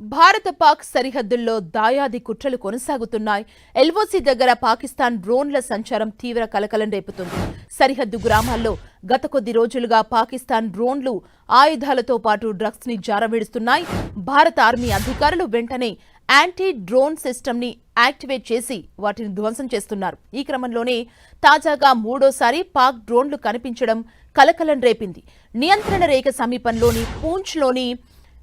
భారత పాక్ సరిహద్దుల్లో దాయాది కుట్రలు కొనసాగుతున్నాయి. ఎల్ఓసి దగ్గర పాకిస్తాన్ డ్రోన్ల సంచారం తీవ్ర కలకలం రేపుతుంది. సరిహద్దు గ్రామాల్లో గత కొద్ది రోజులుగా పాకిస్తాన్ డ్రోన్లు ఆయుధాలతో పాటు డ్రగ్స్ని జారవిడుస్తున్నాయి. భారత ఆర్మీ అధికారులు వెంటనే యాంటీ డ్రోన్ సిస్టమ్ని యాక్టివేట్ చేసి వాటిని ధ్వంసం చేస్తున్నారు. ఈ క్రమంలోనే తాజాగా మూడోసారి పాక్ డ్రోన్లు కనిపించడం కలకలం రేపింది. నియంత్రణ రేఖ సమీపంలోని పూంచ్లోని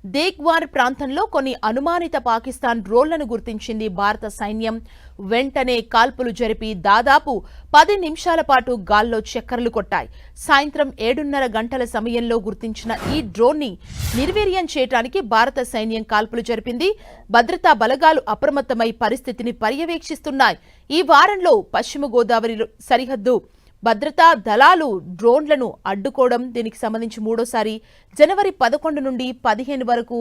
దేగ్వార్ ప్రాంతంలో కొన్ని అనుమానిత పాకిస్తాన్ డ్రోన్లను గుర్తించింది భారత సైన్యం. వెంటనే కాల్పులు జరిపి దాదాపు పది నిమిషాల పాటు గాల్లో చక్కర్లు కొట్టాయి. సాయంత్రం ఏడున్నర గంటల సమయంలో గుర్తించిన ఈ డ్రోన్ని నిర్వీర్యం చేయడానికి భారత సైన్యం కాల్పులు జరిపింది. భద్రతా బలగాలు అప్రమత్తమై పరిస్థితిని పర్యవేక్షిస్తున్నాయి. ఈ వారంలో పశ్చిమ గోదావరి సరిహద్దు భద్రతా దళాలు డ్రోన్లను అడ్డుకోవడం దీనికి సంబంధించి మూడోసారి. జనవరి పదకొండు నుండి పదిహేను వరకు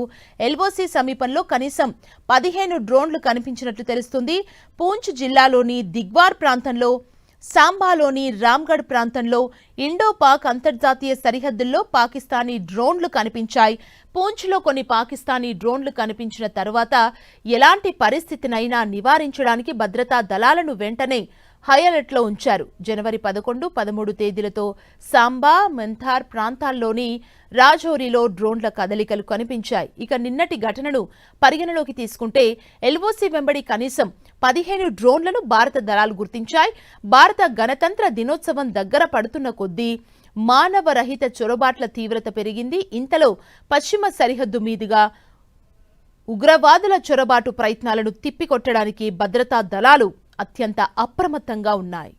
ఎల్ఓసి సమీపంలో కనీసం పదిహేను డ్రోన్లు కనిపించినట్లు తెలుస్తుంది. పూంచ్ జిల్లాలోని దిగ్వార్ ప్రాంతంలో సాంబాలోని రామ్గఢ్ ప్రాంతంలో ఇండో పాక్ అంతర్జాతీయ సరిహద్దుల్లో పాకిస్తానీ డ్రోన్లు కనిపించాయి. పూంచ్లో కొన్ని పాకిస్తానీ డ్రోన్లు కనిపించిన తర్వాత ఎలాంటి పరిస్థితినైనా నివారించడానికి భద్రతా దళాలను వెంటనే హై అలర్ట్లో ఉంచారు. జనవరి పదకొండు పదమూడు తేదీలతో సాంబా మెంథార్ ప్రాంతాల్లోని రాజౌరిలో డ్రోన్ల కదలికలు కనిపించాయి. ఇక నిన్నటి ఘటనను పరిగణలోకి తీసుకుంటే ఎల్ఓసి వెంబడి కనీసం పదిహేను డ్రోన్లను భారత దళాలు గుర్తించాయి. భారత గణతంత్ర దినోత్సవం దగ్గర పడుతున్న కొద్దీ మానవరహిత చొరబాట్ల తీవ్రత పెరిగింది. ఇంతలో పశ్చిమ సరిహద్దు మీదుగా ఉగ్రవాదుల చొరబాటు ప్రయత్నాలను తిప్పికొట్టడానికి భద్రతా దళాలు అత్యంత అప్రమత్తంగా ఉన్నాయి.